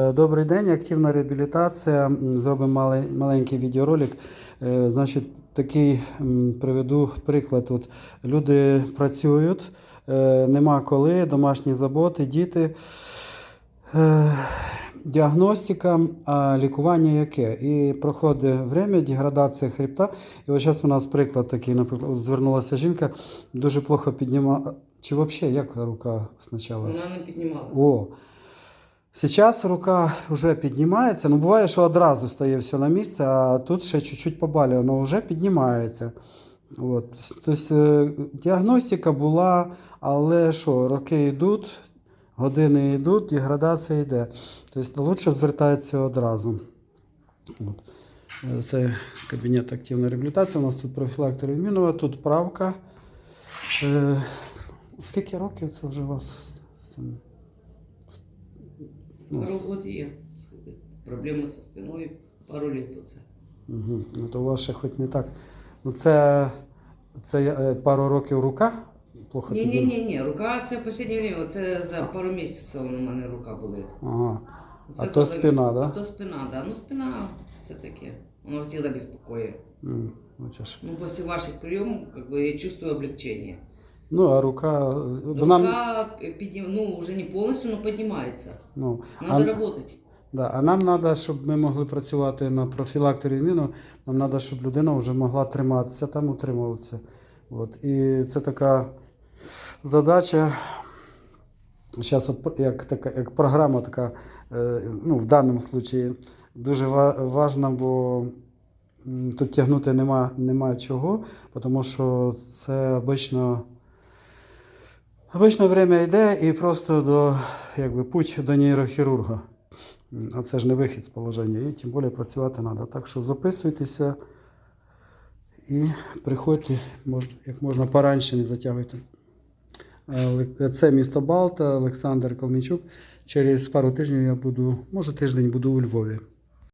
Е, Добрий день, активна реабілітація. Зробимо мале- маленький відеоролик. Е, Значить, такий приведу приклад. От люди працюють, е, нема коли, домашні заботи, діти. Діагностика, а лікування яке? І проходить время, деградація хребта. І ось зараз у нас приклад такий, наприклад, звернулася жінка, дуже плохо піднімала. Чи взагалі як рука спочатку? Вона не піднімалася. О. Сейчас рука вже піднімається. Ну, буває, що одразу стає все на місце, а тут ще чуть-чуть побалює, але вже піднімається. От. Тобто, е, діагностика була, але що, роки йдуть, години йдуть, деградація йде. Тобто лучше звертається одразу. От. Е, Це кабінет активної реабілітації. У нас тут профілактика імунова, тут правка. Е, Скільки років це вже у вас Пару років є. Проблеми зі спиною, пару літ оце. Угу. Ну, то у вас ще хоч не так. Ну, це, це е, пару років рука плохо Ні, ні, ні, ні. Рука це в останнє время, це за пару місяців у мене рука болить. Ага. Це А то за- спина, да? А то спина, да. Ну спина це таке. Воно завжди безпокоїть. М, бачиш. Ну, після ваших прийомів, как бы, я чувствую облегчение. Ну, а рука. е, Рука Нам, піднім... ну, вже не повністю, але піднімається. ну, а, Надо работать. да, а нам треба, щоб ми могли працювати на профілакторі міну, нам треба, щоб людина вже могла триматися там, утримуватися. От. І це така задача. Зараз от як, така, як програма така, е, ну, в даному випадку дуже важна, бо тут тягнути нема, нема чого, тому що це обично, обично время йде і просто до, якби, путь до нейрохірурга. А це ж не вихід з положення, і тим більше працювати треба. Так що записуйтеся і приходьте як можна пораньше, не затягуйте. Це місто Балта, Олександр Колмічук. Через пару тижнів я буду, може тиждень буду у Львові.